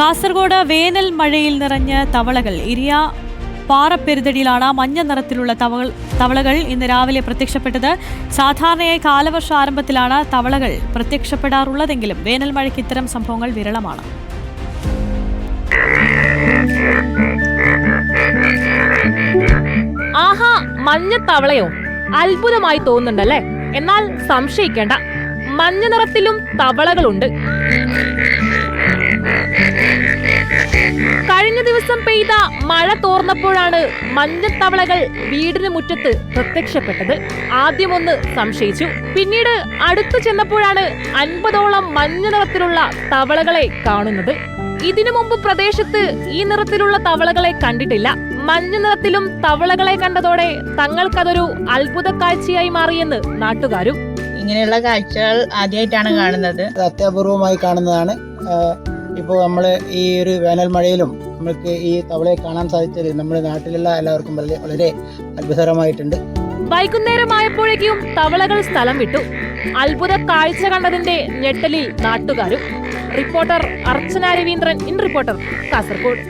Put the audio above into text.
കാസർഗോഡ് വേനൽ മഴയിൽ നിറഞ്ഞ തവളകൾ. ഇരിയ പാറപ്പെരുതടിയിലാണ് മഞ്ഞ നിറത്തിലുള്ള തവൾ തവളകൾ ഇന്ന് രാവിലെ പ്രത്യക്ഷപ്പെട്ടത്. സാധാരണയായി കാലവർഷ ആരംഭത്തിലാണ് തവളകൾ പ്രത്യക്ഷപ്പെടാറുള്ളതെങ്കിലും വേനൽ മഴയ്ക്ക് ഇത്തരം സംഭവങ്ങൾ വിരളമാണ്. ആഹാ മഞ്ഞ തവളയോ? അത്ഭുതമായി തോന്നുന്നുണ്ടല്ലേ? എന്നാൽ സംശയിക്കേണ്ട. മഞ്ഞ നിറത്തിലും തവളകളുണ്ട്. കഴിഞ്ഞ ദിവസം പെയ്ത മഴ തോർന്നപ്പോഴാണ് മഞ്ഞത്തവളകൾ വീടിന് മുറ്റത്ത് പ്രത്യക്ഷപ്പെട്ടത്. ആദ്യമൊന്ന് സംശയിച്ചു. പിന്നീട് അടുത്തു ചെന്നപ്പോഴാണ് അൻപതോളം മഞ്ഞ നിറത്തിലുള്ള തവളകളെ കാണുന്നത്. ഇതിനു മുമ്പ് പ്രദേശത്ത് ഈ നിറത്തിലുള്ള തവളകളെ കണ്ടിട്ടില്ല. മഞ്ഞ നിറത്തിലും തവളകളെ കണ്ടതോടെ തങ്ങൾക്കതൊരു അത്ഭുത കാഴ്ചയായി മാറിയെന്ന് നാട്ടുകാരും. ഇങ്ങനെയുള്ള കാഴ്ചകൾ ആദ്യമായിട്ടാണ് കാണുന്നത്. അത് അത്യപൂർവമായി കാണുന്നതാണ്. ഇപ്പോൾ നമ്മൾ ഈ ഒരു വേനൽ മഴയിലും നമുക്ക് ഈ തവളയെ കാണാൻ സാധിച്ചത് നമ്മുടെ നാട്ടിലുള്ള എല്ലാവർക്കും വളരെ വളരെ അത്ഭുതകരമായിട്ടുണ്ട്. വൈകുന്നേരമായപ്പോഴേക്കും തവളകൾ സ്ഥലം വിട്ടു. അത്ഭുത കാഴ്ച കണ്ടതിന്റെ ഞെട്ടലിൽ നാട്ടുകാരും reporter Archana Raveendran in reporter Kasaragod.